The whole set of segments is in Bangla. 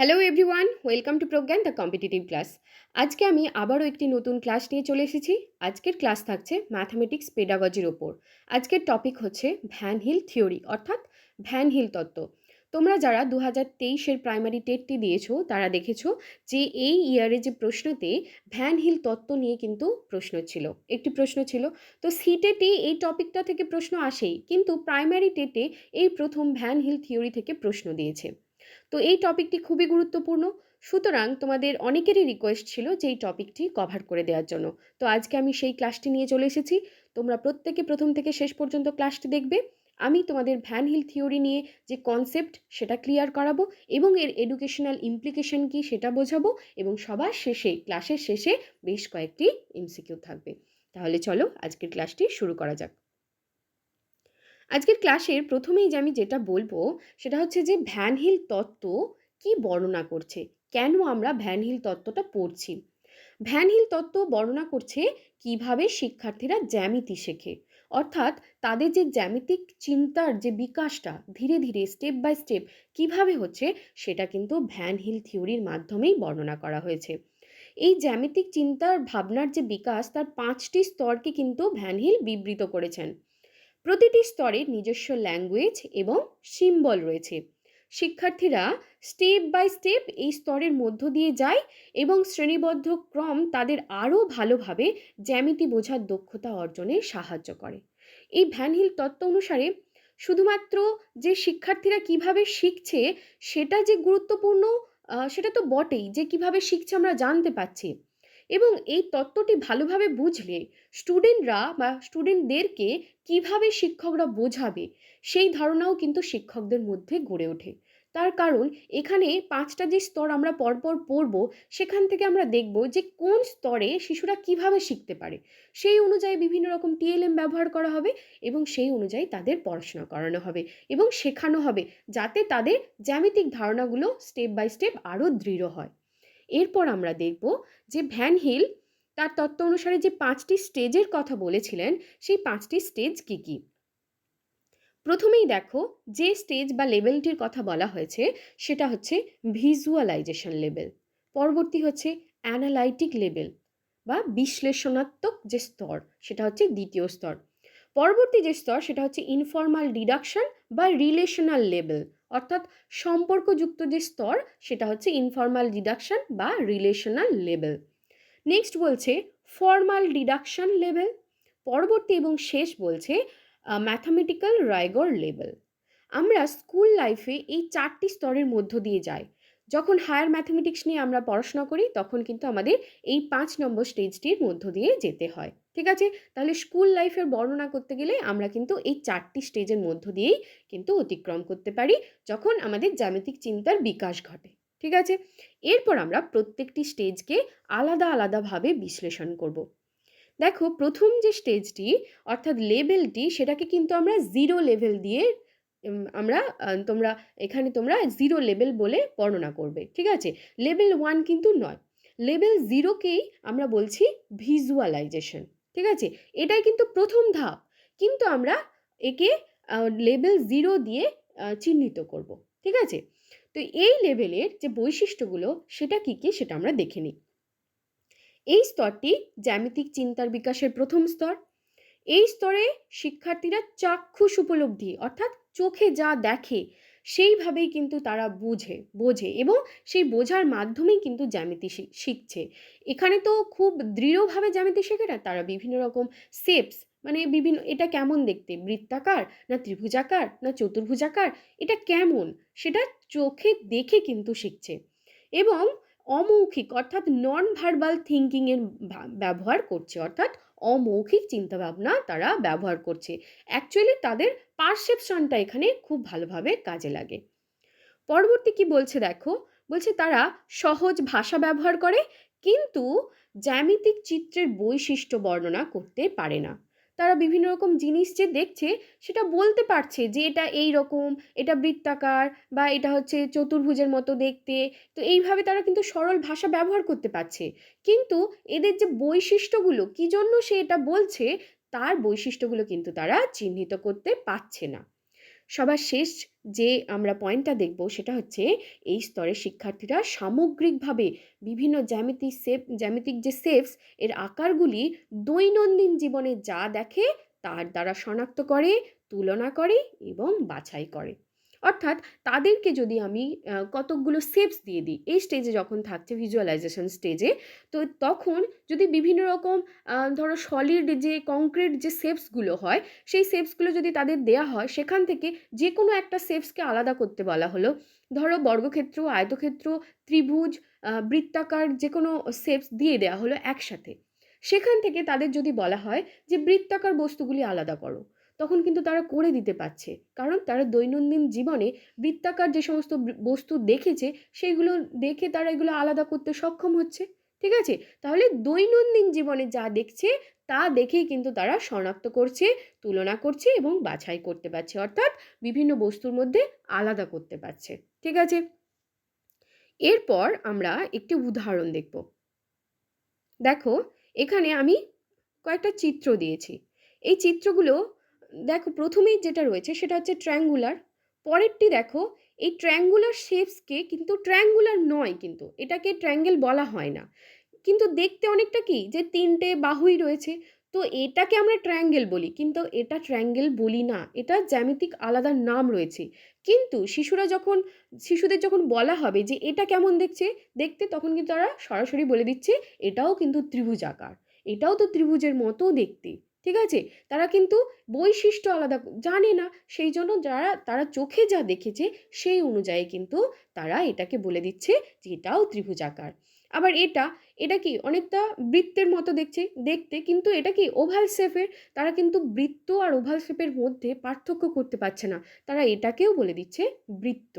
Hello everyone welcome to Pragyan the competitive class আজকে আমি আবারও একটি নতুন ক্লাস নিয়ে চলে এসেছি। আজকের ক্লাস থাকছে ম্যাথামেটিক্স পেডাগজির ওপর। আজকের টপিক হচ্ছে ভ্যান হিল থিওরি অর্থাৎ ভ্যান হিল তত্ত্ব। তোমরা যারা দু হাজার তেইশের প্রাইমারি টেটটি দিয়েছ, তারা দেখেছ যে এই ইয়ারে যে প্রশ্নতে ভ্যান হিল তত্ত্ব নিয়ে কিন্তু প্রশ্ন ছিল। একটি প্রশ্ন ছিল, তো সিটেটি এই টপিকটা থেকে প্রশ্ন আসেই, কিন্তু প্রাইমারি টেটে এই প্রথম ভ্যান হিল থিওরি থেকে প্রশ্ন দিয়েছে। তো এই টপিকটি খুবই গুরুত্বপূর্ণ। সুতরাং তোমাদের অনেকেরই রিকোয়েস্ট ছিল যে এই টপিকটি কভার করে দেওয়ার জন্য। তো আজকে আমি সেই ক্লাসটি নিয়ে চলে এসেছি। তোমরা প্রত্যেকে প্রথম থেকে শেষ পর্যন্ত ক্লাসটি দেখবে। আমি তোমাদের ভ্যান হিল থিওরি নিয়ে যে কনসেপ্ট সেটা ক্লিয়ার করাবো এবং এর এডুকেশনাল ইমপ্লিকেশন কি সেটা বোঝাবো এবং সবার শেষে ক্লাসের শেষে বেশ কয়েকটি এমসিকিউ থাকবে। তাহলে চলো আজকের ক্লাসটি শুরু করা যাক। আজকের ক্লাসের প্রথমেই যে আমি যেটা বলব, সেটা হচ্ছে যে ভ্যান হিল তত্ত্ব কি বর্ণনা করছে? কেন আমরা ভ্যান হিল তত্ত্বটা পড়ছি? ভ্যান হিল তত্ত্ব বর্ণনা করছে কীভাবে শিক্ষার্থীরা জ্যামিতি শেখে? অর্থাৎ তাদের যে জ্যামিতিক চিন্তার যে বিকাশটা, ধীরে ধীরে স্টেপ বাই স্টেপ কীভাবে হচ্ছে, সেটা কিন্তু ভ্যান হিল থিওরির মাধ্যমেই বর্ণনা করা হয়েছে। এই জ্যামিতিক চিন্তার ভাবনার যে বিকাশ, তার পাঁচটি স্তরকে কিন্তু ভ্যান হিল বিবৃত করেছেন। প্রতিটি স্তরের নিজস্ব ল্যাঙ্গুয়েজ এবং সিম্বল রয়েছে। শিক্ষার্থীরা স্টেপ বাই স্টেপ এই স্তরের মধ্য দিয়ে যায় এবং শ্রেণীবদ্ধ ক্রম তাদের আরও ভালোভাবে জ্যামিতি বোঝার দক্ষতা অর্জনে সাহায্য করে। এই ভ্যানহিল তত্ত্ব অনুসারে শুধুমাত্র যে শিক্ষার্থীরা কীভাবে শিখছে, সেটা যে গুরুত্বপূর্ণ সেটা তো বটেই। যে কীভাবে শিখছে আমরা জানতে পাচ্ছি এবং এই তত্ত্বটি ভালোভাবে বুঝলে স্টুডেন্টরা বা স্টুডেন্টদেরকে কীভাবে শিক্ষকরা বোঝাবে, সেই ধারণাও কিন্তু শিক্ষকদের মধ্যে গড়ে ওঠে। তার কারণ এখানে পাঁচটা যে স্তর আমরা পরপর পড়ব, সেখান থেকে আমরা দেখব যে কোন স্তরে শিশুরা কীভাবে শিখতে পারে। সেই অনুযায়ী বিভিন্ন রকম টিএলএম ব্যবহার করা হবে এবং সেই অনুযায়ী তাদের পড়াশোনা করানো হবে এবং শেখানো হবে, যাতে তাদের জ্যামিতিক ধারণাগুলো স্টেপ বাই স্টেপ আরও দৃঢ় হয়। এরপর আমরা দেখব যে ভ্যান হিল তার তত্ত্ব অনুসারে যে পাঁচটি স্টেজের কথা বলেছিলেন, সেই পাঁচটি স্টেজ কি কি? প্রথমেই দেখো যে স্টেজ বা লেভেলটির কথা বলা হয়েছে, সেটা হচ্ছে ভিজুয়ালাইজেশন লেভেল। পরবর্তী হচ্ছে অ্যানালাইটিক লেভেল বা বিশ্লেষণাত্মক যে স্তর, সেটা হচ্ছে দ্বিতীয় স্তর। পরবর্তী যে স্তর, সেটা হচ্ছে ইনফর্মাল ডিডাকশন বা রিলেশনাল লেভেল। অর্থাৎ সম্পর্কযুক্ত যে স্তর, সেটা হচ্ছে ইনফর্মাল ডিডাকশন বা রিলেশনাল লেভেল নেক্সট বলছে ফর্মাল ডিডাকশন লেভেল পরবর্তী এবং শেষ বলছে ম্যাথামেটিক্যাল রাইগর লেভেল আমরা স্কুল লাইফে এই চারটি স্তরের মধ্য দিয়ে যাই। যখন হায়ার ম্যাথামেটিক্স নিয়ে আমরা পড়াশোনা করি, তখন কিন্তু আমাদের এই পাঁচ নম্বর স্টেজটির মধ্য দিয়ে যেতে হয়। ঠিক আছে? তাহলে স্কুল লাইফের বর্ণনা করতে গেলে আমরা কিন্তু এই চারটি স্টেজের মধ্য দিয়েই কিন্তু অতিক্রম করতে পারি যখন আমাদের জ্যামিতিক চিন্তার বিকাশ ঘটে, ঠিক আছে? এরপর আমরা প্রত্যেকটি স্টেজকে আলাদা আলাদাভাবে বিশ্লেষণ করব। দেখো, প্রথম যে স্টেজটি অর্থাৎ লেভেলটি সেটাকে কিন্তু আমরা জিরো লেভেল দিয়ে আমরা তোমরা, এখানে তোমরা জিরো লেভেল বলে বর্ণনা করবে, ঠিক আছে? লেভেল ওয়ান কিন্তু নয়। লেভেল জিরোকেই আমরা বলছি ভিজুয়ালাইজেশন ঠিক আছে? এটাই কিন্তু প্রথম ধাপ। কিন্তু আমরা একে লেভেল জিরো দিয়ে চিহ্নিত করব, ঠিক আছে? তো এই লেভেলের যে বৈশিষ্ট্যগুলো, সেটা কী কী সেটা আমরা দেখে নিই। এই স্তরটি জ্যামিতিক চিন্তার বিকাশের প্রথম স্তর। এই স্তরে শিক্ষার্থীরা চাক্ষুষ উপলব্ধি, অর্থাৎ চোখে যা দেখে সেইভাবেই কিন্তু তারা বুঝে, বোঝে এবং সেই বোঝার মাধ্যমেই কিন্তু জ্যামিতি শিখছে। এখানে তো খুব দৃঢ়ভাবে জ্যামিতি শেখে না তারা বিভিন্ন রকম সেপস মানে বিভিন্ন, এটা কেমন দেখতে? বৃত্তাকার না ত্রিভুজাকার না চতুর্ভুজাকার? এটা কেমন? সেটা চোখে দেখে কিন্তু শিখছে এবং অমৌখিক অর্থাৎ নন ভার্বাল থিঙ্কিংয়ের ব্যবহার করছে। অর্থাৎ অমৌখিক চিন্তাভাবনা তারা ব্যবহার করছে। অ্যাকচুয়ালি তাদের পারসেপশনটা এখানে খুব ভালোভাবে কাজে লাগে। পরবর্তী কি বলছে দেখো? বলছে তারা সহজ ভাষা ব্যবহার করে, কিন্তু জ্যামিতিক চিত্রের বৈশিষ্ট্য বর্ণনা করতে পারে না। তারা বিভিন্ন রকম জিনিস যে দেখছে, সেটা বলতে পারছে যে এটা এই রকম, এটা বৃত্তাকার বা এটা হচ্ছে চতুর্ভুজের মতো দেখতে। তো এইভাবে তারা কিন্তু সরল ভাষা ব্যবহার করতে পারছে। কিন্তু এদের যে বৈশিষ্ট্যগুলো, কী জন্য সে এটা বলছে, তার বৈশিষ্ট্যগুলো কিন্তু তারা চিহ্নিত করতে পারছে না। সবার শেষ যে আমরা পয়েন্টটা দেখব সেটা হচ্ছে এই স্তরের শিক্ষার্থীরা সামগ্রিকভাবে বিভিন্ন জ্যামিতি সেপ জ্যামিতিক যে সেপস এর আকারগুলি দৈনন্দিন জীবনে যা দেখে তার দ্বারা শনাক্ত করে, তুলনা করে এবং বাছাই করে। অর্থাৎ তাদেরকে যদি আমি কতকগুলো শেপস দিয়ে দিই, এই স্টেজে যখন থাকছে ভিজুয়ালাইজেশন স্টেজে তো তখন যদি বিভিন্ন রকম ধরো সলিড যে কংক্রিট যে শেপসগুলো হয়, সেই শেপসগুলো যদি তাদের দেয়া হয়, সেখান থেকে যে কোনো একটা শেপসকে আলাদা করতে বলা হলো। ধরো বর্গক্ষেত্র, আয়তক্ষেত্র, ত্রিভুজ বৃত্তাকার যে কোনো শেপস দিয়ে দেওয়া হলো একসাথে। সেখান থেকে তাদের যদি বলা হয় যে বৃত্তাকার বস্তুগুলি আলাদা করো তখন কিন্তু তারা করে দিতে পারছে। কারণ তারা দৈনন্দিন জীবনে বৃত্তাকার যে সমস্ত বস্তু দেখেছে সেইগুলো দেখে তারা এগুলো আলাদা করতে সক্ষম হচ্ছে। ঠিক আছে? তাহলে দৈনন্দিন জীবনে যা দেখছে, তা দেখেই কিন্তু তারা শনাক্ত করছে, তুলনা করছে এবং বাছাই করতে পারছে। অর্থাৎ বিভিন্ন বস্তুর মধ্যে আলাদা করতে পারছে। ঠিক আছে? এরপর আমরা একটি উদাহরণ দেখব। দেখো, এখানে আমি কয়েকটা চিত্র দিয়েছি। এই চিত্রগুলো দেখো প্রথমেই যেটা রয়েছে সেটা হচ্ছে ট্রায়াঙ্গুলার পরেরটি দেখো, এই ট্রায়াঙ্গুলার শেপসকে কিন্তু ট্রায়াঙ্গুলার নয় কিন্তু, এটাকে ট্রায়াঙ্গেল বলা হয় না। কিন্তু দেখতে অনেকটা কি, যে তিনটে বাহুই রয়েছে, তো এটাকে আমরা ট্রায়াঙ্গেল বলি, কিন্তু এটা ট্রায়াঙ্গেল বলি না, এটা জ্যামিতিক আলাদা নাম রয়েছে। কিন্তু শিশুরা যখন, শিশুদের যখন বলা হবে যে এটা কেমন দেখছে, দেখতে তখন কিন্তু তারা সরাসরি বলে দিচ্ছে, এটাও কিন্তু ত্রিভুজ আকার, এটাও তো ত্রিভুজের মতো দেখতে। ঠিক আছে? তারা কিন্তু বৈশিষ্ট্য আলাদা জানে না। সেই জন্য যারা, তারা চোখে যা দেখেছে সেই অনুযায়ী কিন্তু তারা এটাকে বলে দিচ্ছে যে এটাও ত্রিভুজ আকার আবার এটা এটা কি অনেকটা বৃত্তের মতো দেখছে, দেখতে কিন্তু এটা কি ওভাল শেপের? তারা কিন্তু বৃত্ত আর ওভাল শেপের মধ্যে পার্থক্য করতে পারছে না। তারা এটাকেও বলে দিচ্ছে বৃত্ত।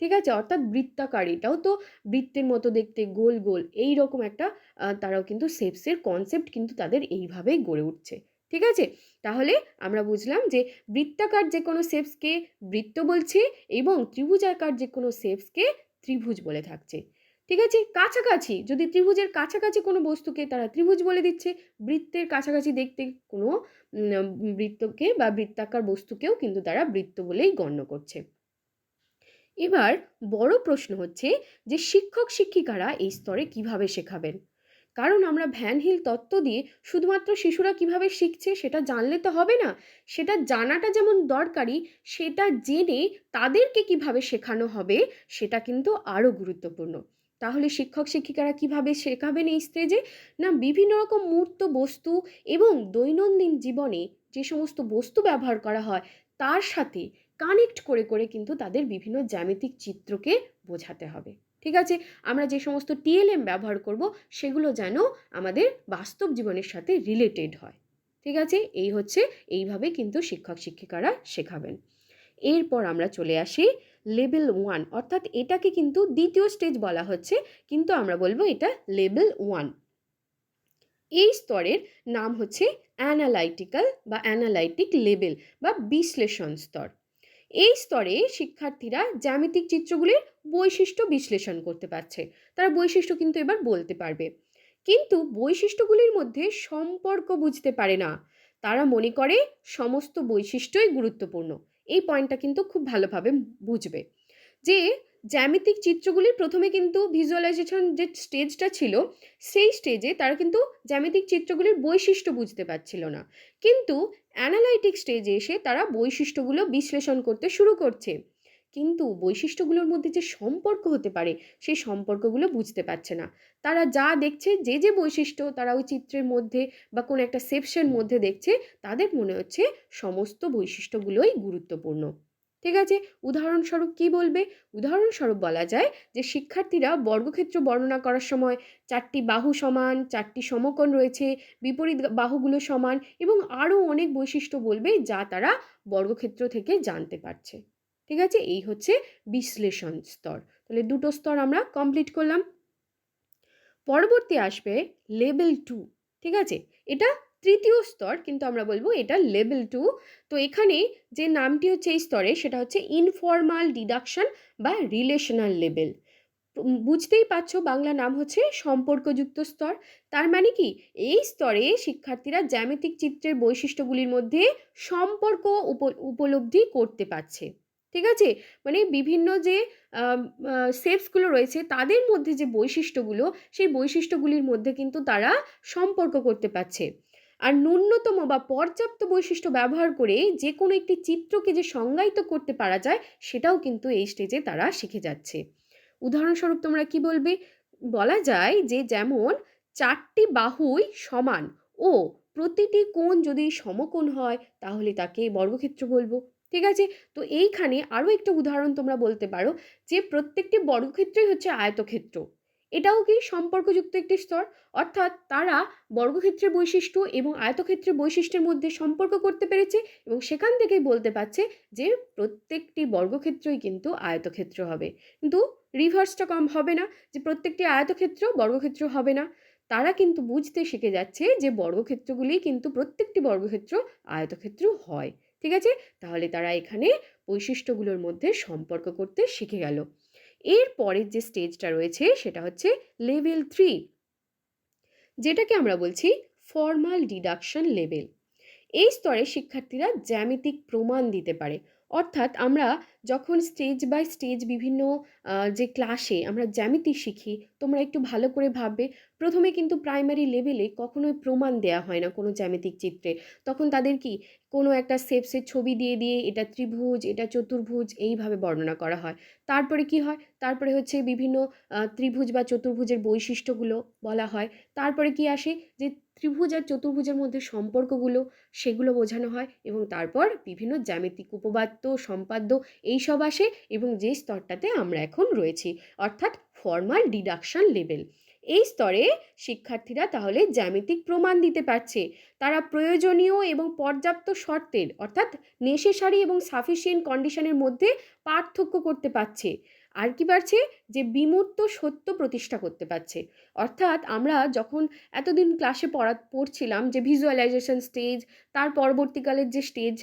ঠিক আছে? অর্থাৎ বৃত্তাকার। এটাও তো বৃত্তের মতো দেখতে, গোল গোল। এই রকম একটা তারাও কিন্তু শেপসের কনসেপ্ট কিন্তু তাদের এইভাবেই গড়ে উঠছে। ঠিক আছে? তাহলে আমরা বুঝলাম যে বৃত্তাকার যে কোনো শেপসকে বৃত্ত বলছে এবং ত্রিভুজাকার যে কোনো শেপসকে ত্রিভুজ বলে থাকছে। ঠিক আছে? কাছাকাছি, যদি ত্রিভুজের কাছাকাছি কোনো বস্তুকে তারা ত্রিভুজ বলে দিচ্ছে, বৃত্তের কাছাকাছি দেখতে কোনো বৃত্তকে বা বৃত্তাকার বস্তুকেও কিন্তু তারা বৃত্ত বলেই গণ্য করছে। এবার বড় প্রশ্ন হচ্ছে যে শিক্ষক শিক্ষিকারা এই স্তরে কীভাবে শেখাবেন? কারণ আমরা ভ্যান হিল তত্ত্ব দিয়ে শুধুমাত্র শিশুরা কীভাবে শিখছে সেটা জানলে তো হবে না। সেটা জানাটা যেমন দরকারি, সেটা জেনে তাদেরকে কীভাবে শেখানো হবে সেটা কিন্তু আরও গুরুত্বপূর্ণ। তাহলে শিক্ষক শিক্ষিকারা কীভাবে শেখাবেন এই স্টেজে না, বিভিন্ন রকম মূর্ত বস্তু এবং দৈনন্দিন জীবনে যে সমস্ত বস্তু ব্যবহার করা হয়, তার সাথে কানেক্ট করে করে কিন্তু তাদের বিভিন্ন জ্যামিতিক চিত্রকে বোঝাতে হবে। ঠিক আছে? আমরা যে সমস্ত টিএলএম ব্যবহার করব, সেগুলো যেন আমাদের বাস্তব জীবনের সাথে রিলেটেড হয়। ঠিক আছে? এই হচ্ছে, এইভাবে কিন্তু শিক্ষক শিক্ষিকারা শেখাবেন। এরপর আমরা চলে আসি লেভেল ওয়ান অর্থাৎ এটাকে কিন্তু দ্বিতীয় স্টেজ বলা হচ্ছে, কিন্তু আমরা বলব এটা লেভেল ওয়ান এই স্তরের নাম হচ্ছে অ্যানালাইটিক্যাল বা অ্যানালাইটিক লেভেল বা বিশ্লেষণ স্তর। এই স্তরে শিক্ষার্থীরা জ্যামিতিক চিত্রগুলির বৈশিষ্ট্য বিশ্লেষণ করতে পারছে। তারা বৈশিষ্ট্য কিন্তু এবার বলতে পারবে। কিন্তু বৈশিষ্ট্যগুলির মধ্যে সম্পর্ক বুঝতে পারে না। তারা মনে করে সমস্ত বৈশিষ্ট্যই গুরুত্বপূর্ণ। এই পয়েন্টটা কিন্তু খুব ভালোভাবে বুঝবে। যে জ্যামিতিক চিত্রগুলির প্রথমে কিন্তু ভিজুয়ালাইজেশন যে স্টেজটা ছিল, সেই স্টেজে তারা কিন্তু জ্যামিতিক চিত্রগুলির বৈশিষ্ট্য বুঝতে পারছিল না। কিন্তু অ্যানালাইটিক স্টেজে এসে তারা বৈশিষ্ট্যগুলো বিশ্লেষণ করতে শুরু করছে। কিন্তু বৈশিষ্ট্যগুলোর মধ্যে যে সম্পর্ক হতে পারে, সেই সম্পর্কগুলো বুঝতে পারছে না। তারা যা দেখছে, যে যে বৈশিষ্ট্য তারা ওই চিত্রের মধ্যে বা কোনো একটা সেপশন মধ্যে দেখছে, তাদের মনে হচ্ছে সমস্ত বৈশিষ্ট্যগুলোই গুরুত্বপূর্ণ। ঠিক আছে? উদাহরণস্বরূপ কি বলবে? উদাহরণস্বরূপ বলা যায় যে শিক্ষার্থীরা বর্গক্ষেত্র বর্ণনা করার সময় চারটি বাহু সমান, চারটি সমকোণ রয়েছে, বিপরীত বাহুগুলো সমান এবং আরও অনেক বৈশিষ্ট্য বলবে যা তারা বর্গক্ষেত্র থেকে জানতে পারছে। ঠিক আছে? এই হচ্ছে বিশ্লেষণ স্তর। তাহলে দুটো স্তর আমরা কমপ্লিট করলাম। পরবর্তী আসবে লেভেল টু। ঠিক আছে? এটা তৃতীয় স্তর কিন্তু আমরা বলব এটা লেভেল টু তো এখানে যে নামটি হচ্ছে এই স্তরে সেটা হচ্ছে ইনফর্মাল ডিডাকশন বা রিলেশনাল লেভেল বুঝতেই পারছ বাংলা নাম হচ্ছে সম্পর্কযুক্ত স্তর। তার মানে কি? এই স্তরে শিক্ষার্থীরা জ্যামিতিক চিত্রের বৈশিষ্ট্যগুলির মধ্যে সম্পর্ক উপলব্ধি করতে পারছে। ঠিক আছে? মানে বিভিন্ন যে আম আ শেপসগুলো রয়েছে তাদের মধ্যে যে বৈশিষ্ট্যগুলো, সেই বৈশিষ্ট্যগুলির মধ্যে কিন্তু তারা সম্পর্ক করতে পারছে। আর ন্যূনতম বা পর্যাপ্ত বৈশিষ্ট্য ব্যবহার করে যে কোনো একটি চিত্রকে যে সংজ্ঞায়িত করতে পারা যায়, সেটাও কিন্তু এই স্টেজে তারা শিখে যাচ্ছে। উদাহরণস্বরূপ তোমরা কি বলবে? বলা যায় যে যেমন ৪ টি বাহুই সমান ও প্রতিটি কোণ যদি সমকোণ হয় তাহলে তাকে বর্গক্ষেত্র বলব। ঠিক আছে? তো এইখানে আরও একটা উদাহরণ তোমরা বলতে পারো যে প্রত্যেকটি বর্গক্ষেত্রই হচ্ছে আয়তক্ষেত্র। এটাও কি সম্পর্কযুক্ত একটি স্তর? অর্থাৎ তারা বর্গক্ষেত্রের বৈশিষ্ট্য এবং আয়তক্ষেত্রের বৈশিষ্ট্যের মধ্যে সম্পর্ক করতে পেরেছে এবং সেখান থেকেই বলতে পারছে যে প্রত্যেকটি বর্গক্ষেত্রই কিন্তু আয়তক্ষেত্র হবে। কিন্তু রিভার্সটা কম হবে না, যে প্রত্যেকটি আয়তক্ষেত্র বর্গক্ষেত্র হবে না। তারা কিন্তু বুঝতে শিখে যাচ্ছে যে বর্গক্ষেত্রগুলি কিন্তু প্রত্যেকটি বর্গক্ষেত্র আয়তক্ষেত্র হয়। ঠিক আছে? তাহলে তারা এখানে বৈশিষ্ট্যগুলোর মধ্যে সম্পর্ক করতে শিখে গেল। এর পরের যে স্টেজটা রয়েছে সেটা হচ্ছে লেভেল থ্রি যেটাকে আমরা বলছি ফর্মাল ডিডাকশন লেভেল। এই স্তরে শিক্ষার্থীরা জ্যামিতিক প্রমাণ দিতে পারে। অর্থাৎ আমরা যখন স্টেজ বাই স্টেজ বিভিন্ন যে ক্লাসে আমরা জ্যামিতি শিখি, তোমরা একটু ভালো করে ভাববে। প্রথমে কিন্তু প্রাইমারি লেভেলে কখনোই প্রমাণ দেয়া হয় না কোনো জ্যামিতিক চিত্রে। তখন তাদের কি কোনো একটা শেপসের ছবি দিয়ে, দিয়ে এটা ত্রিভুজ, এটা চতুর্ভুজ এইভাবে বর্ণনা করা হয়। তারপরে কি হয়? তারপরে হচ্ছে বিভিন্ন ত্রিভুজ বা চতুর্ভুজের বৈশিষ্ট্যগুলো বলা হয়। তারপরে কি আসে? যে ত্রিভুজ আর চতুর্ভুজের মধ্যে সম্পর্কগুলো সেগুলো বোঝানো হয় এবং তারপর বিভিন্ন জ্যামিতিক উপপাদ্য, সম্পাদ্য এইসব আসে এবং যে স্তরটাতে আমরা এখন রয়েছি। অর্থাৎ ফর্মাল ডিডাকশন লেভেল। এই স্তরে শিক্ষার্থীরা তাহলে জ্যামিতিক প্রমাণ দিতে পারছে। তারা প্রয়োজনীয় এবং পর্যাপ্ত শর্তের অর্থাৎ নেসেসারি এবং সাফিসিয়েন্ট কন্ডিশনের মধ্যে পার্থক্য করতে পারছে। আর কি পারছে? যে বিমূর্ত সত্য প্রতিষ্ঠা করতে পারছে। অর্থাৎ আমরা যখন এতদিন ক্লাসে পড়া পড়ছিলাম যে ভিজুয়ালাইজেশন স্টেজ, তার পরবর্তীকালের যে স্টেজ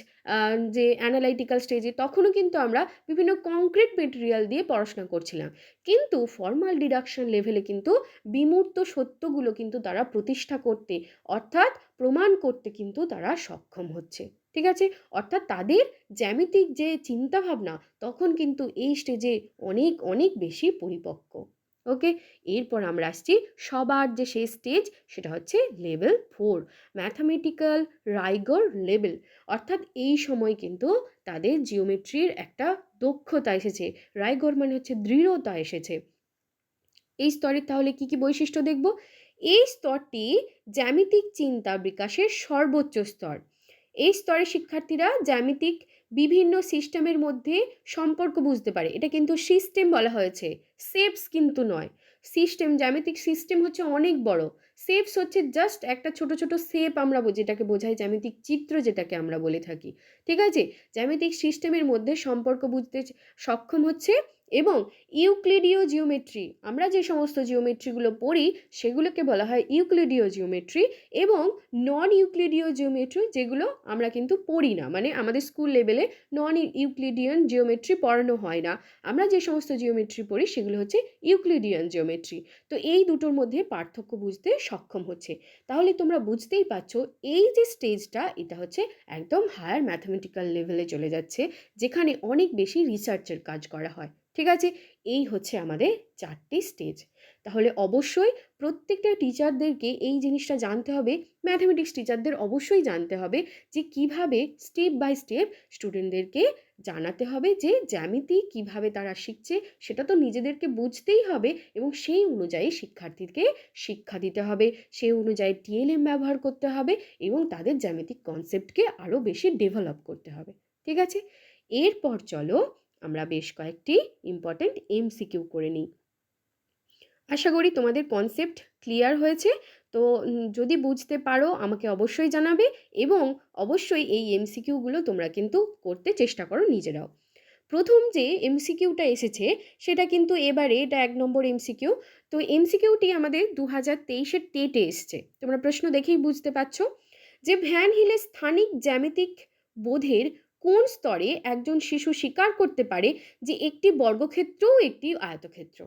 যে অ্যানালাইটিক্যাল স্টেজে তখনও কিন্তু আমরা বিভিন্ন কংক্রিট মেটেরিয়াল দিয়ে পড়াশোনা করছিলাম। কিন্তু ফর্মাল ডিডাকশন লেভেলে কিন্তু বিমূর্ত সত্যগুলো কিন্তু তারা প্রতিষ্ঠা করতে অর্থাৎ প্রমাণ করতে কিন্তু তারা সক্ষম হচ্ছে। ঠিক আছে? অর্থাৎ তাদের জ্যামিতিক যে চিন্তাভাবনা তখন কিন্তু এই স্টেজে অনেক, অনেক বেশি পরিপক্ক। ওকে? এরপর আমরা আসছি সবার যে শেষ স্টেজ সেটা হচ্ছে level four mathematical rigour level. অর্থাৎ এই সময় কিন্তু তাদের জিওমেট্রির একটা দক্ষতা এসেছে। রাইগর মানে হচ্ছে দৃঢ়তা এসেছে। এই স্তরের তাহলে কি, কি বৈশিষ্ট্য দেখব? এই স্তরটি জ্যামিতিক চিন্তা বিকাশের সর্বোচ্চ স্তর। এই স্তরে শিক্ষার্থীরা জ্যামিতিক বিভিন্ন সিস্টেমের মধ্যে সম্পর্ক বুঝতে পারে। এটা কিন্তু সিস্টেম বলা হয়েছে। শেপস কিন্তু নয়। সিস্টেম জ্যামিতিক সিস্টেম হচ্ছে অনেক বড়। শেপস হচ্ছে জাস্ট একটা ছোট, ছোট শেপ আমরা বো যেটাকে বোঝাই জ্যামিতিক চিত্র যেটাকে আমরা বলে থাকি। ঠিক আছে? জ্যামিতিক সিস্টেমের মধ্যে সম্পর্ক বুঝতে সক্ষম হচ্ছে এবং ইউক্লিডীয় জিওমেট্রি আমরা যে সমস্ত জিওমেট্রিগুলো পড়ি, সেগুলোকে বলা হয় ইউক্লিডীয় জিওমেট্রি এবং নন ইউক্লিডীয় জিওমেট্রি যেগুলো আমরা কিন্তু পড়ি না। মানে আমাদের স্কুল লেভেলে নন ইউক্লিডিয়ান জিওমেট্রি পড়ানো হয় না। আমরা যে সমস্ত জিওমেট্রি পড়ি, সেগুলো হচ্ছে ইউক্লিডিয়ান জিওমেট্রি। তো এই দুটোর মধ্যে পার্থক্য বুঝতে সক্ষম হচ্ছে। তাহলে তোমরা বুঝতেই পারছ, এই যে স্টেজটা, এটা হচ্ছে একদম হায়ার ম্যাথমেটিক্যাল লেভেলে চলে যাচ্ছে, যেখানে অনেক বেশি রিসার্চের কাজ করা হয়। ঠিক আছে? এই হচ্ছে আমাদের চারটি স্টেজ। তাহলে অবশ্যই প্রত্যেকটা টিচারদেরকে এই জিনিসটা জানতে হবে, ম্যাথমেটিক্স টিচারদের অবশ্যই জানতে হবে যে কীভাবে স্টেপ বাই স্টেপ স্টুডেন্টদেরকে জানাতে হবে যে জ্যামিতি কীভাবে তারা শিখছে সেটা তো নিজেদেরকে বুঝতেই হবে এবং সেই অনুযায়ী শিক্ষার্থীকে শিক্ষা দিতে হবে। সেই অনুযায়ী টিএলএম ব্যবহার করতে হবে এবং তাদের জ্যামিতিক কনসেপ্টকে আরও বেশি ডেভেলপ করতে হবে। ঠিক আছে? এরপর চলো আমরা বেশ কয়েকটি ইম্পোর্টেন্ট এমসিকিউ করে নিই। আশা করি তোমাদের কনসেপ্ট ক্লিয়ার হয়েছে। তো যদি বুঝতে পারো, আমাকে অবশ্যই জানাবে এবং অবশ্যই এই এমসিকিউগুলো তোমরা কিন্তু করতে চেষ্টা করো নিজেরাও। প্রথম যে এমসিকিউটা এসেছে, সেটা কিন্তু এবারে এটা এক নম্বর এমসিকিউ। তো এমসিকিউটি আমাদের ২০২৩ এর টেটে এসছে। তোমরা প্রশ্ন দেখেই বুঝতে পারছ যে ভ্যান হিলের স্থানিক জ্যামিতিক বোধের কোন স্তরে একজন শিশু স্বীকার করতে পারে যে একটি বর্গক্ষেত্রও একটি আয়তক্ষেত্র?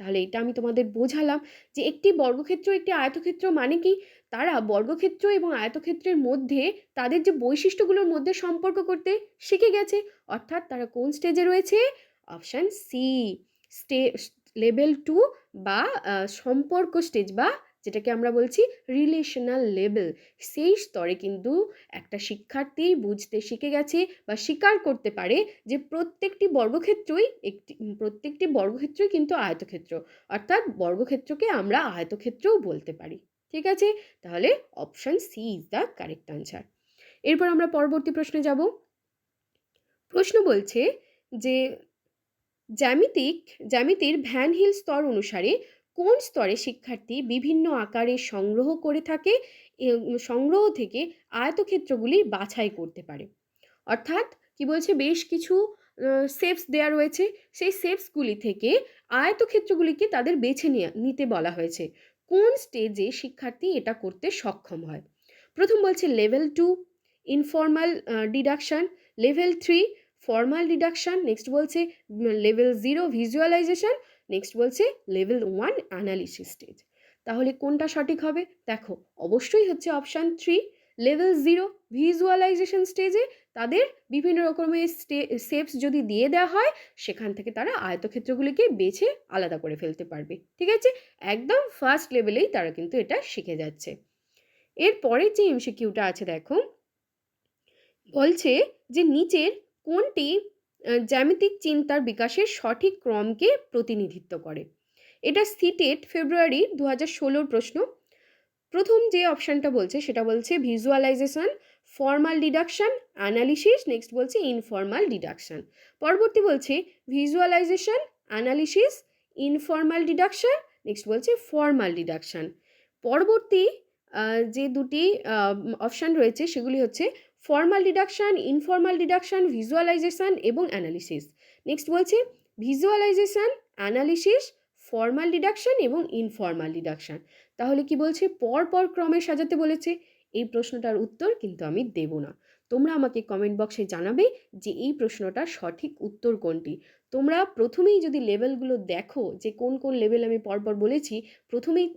তাহলে এটা আমি তোমাদের বোঝালাম যে একটি বর্গক্ষেত্র, একটি আয়তক্ষেত্র মানে কি? তারা বর্গক্ষেত্র এবং আয়তক্ষেত্রের মধ্যে তাদের যে বৈশিষ্ট্যগুলোর মধ্যে সম্পর্ক করতে শিখে গেছে। অর্থাৎ তারা কোন স্টেজে রয়েছে? Option C stage level two বা সম্পর্ক স্টেজ বা যেটাকে আমরা বলছি রিলেশনাল লেভেল সেই স্তরে কিন্তু একটা শিক্ষার্থী বুঝতে শিখে গেছে বা স্বীকার করতে পারে যে প্রত্যেকটি বর্গক্ষেত্রই একটি, প্রত্যেকটি বর্গক্ষেত্রই কিন্তু আয়তক্ষেত্র। অর্থাৎ বর্গক্ষেত্রকে আমরা আয়তক্ষেত্রও বলতে পারি। ঠিক আছে? তাহলে option C is the correct answer এরপর আমরা পরবর্তী প্রশ্নে যাব। প্রশ্ন বলছে যে জ্যামিতিক, জ্যামিতির ভ্যান হিল স্তর অনুসারে কোন স্তরে শিক্ষার্থী বিভিন্ন আকারে সংগ্রহ করে থাকে সংগ্রহ থেকে আয়তক্ষেত্রগুলি বাছাই করতে পারে? অর্থাৎ কি বলছে? বেশ কিছু সেপস দেয়া রয়েছে। সেই সেপসগুলি থেকে আয়তক্ষেত্রগুলিকে তাদের বেছে নিয়ে, নিতে বলা হয়েছে। কোন স্টেজে শিক্ষার্থী এটা করতে সক্ষম হয়? প্রথম বলছে level two informal deduction level three formal deduction next বলছে লেভেল জিরো ভিজুয়ালাইজেশন নেক্সট বলছে লেভেল ওয়ান অ্যানালিসিস স্টেজ তাহলে কোনটা সঠিক হবে? দেখো, অবশ্যই হচ্ছে option three level zero visualisation স্টেজে তাদের বিভিন্ন রকমের স্টে সেপস যদি দিয়ে দেওয়া হয়, সেখান থেকে তারা আয়তক্ষেত্রগুলিকে বেছে আলাদা করে ফেলতে পারবে। ঠিক আছে? একদম ফার্স্ট লেভেলেই তারা কিন্তু এটা শিখে যাচ্ছে। এরপরের যে এমসিকিউটা আছে, দেখো, বলছে যে নিচের কোনটি জ্যামিতিক চিন্তার বিকাশের সঠিক ক্রমকে প্রতিনিধিত্ব করে। এটা সিটেট ফেব্রুয়ারি দু হাজার ষোলোর প্রশ্ন। প্রথম যে অপশানটা বলছে, সেটা বলছে visualisation formal deduction analysis next বলছে ইনফর্মাল ডিডাকশন পরবর্তী বলছে visualisation analysis informal deduction next বলছে ফর্মাল ডিডাকশন পরবর্তী যে দুটি অপশান রয়েছে, সেগুলি হচ্ছে formal deduction informal deduction visualisation এবং অ্যানালিসিস নেক্সট বলছে ভিজুয়ালাইজেশান অ্যানালিসিস ফর্মাল ডিডাকশান এবং ইনফর্মাল ডিডাকশান তাহলে কি বলছে? পর পর ক্রমে সাজাতে বলেছে। এই প্রশ্নটার উত্তর কিন্তু আমি দেব না। তোমরা আমাকে কমেন্ট বক্সে জানাবে যে এই প্রশ্নটার সঠিক উত্তর কোনটি। তোমরা প্রথমেই যদি লেভেলগুলো দেখো যে কোন কোন লেভেল আমি পরপর বলেছি, প্রথমেই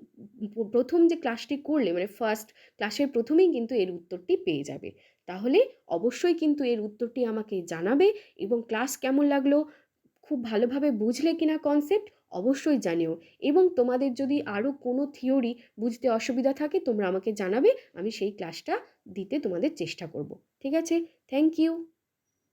প্রথম যে ক্লাসটি করলে মানে ফার্স্ট ক্লাসের প্রথমেই কিন্তু এর উত্তরটি পেয়ে যাবে। তাহলে অবশ্যই কিন্তু এর উত্তরটি আমাকে জানাবে এবং ক্লাস কেমন লাগল, খুব ভালোভাবে বুঝলে কিনা কনসেপ্ট অবশ্যই জানিও। এবং তোমাদের যদি আরও কোনো থিওরি বুঝতে অসুবিধা থাকে, তোমরা আমাকে জানাবে, আমি সেই ক্লাসটা দিতে তোমাদের চেষ্টা করব। ঠিক আছে? Thank you.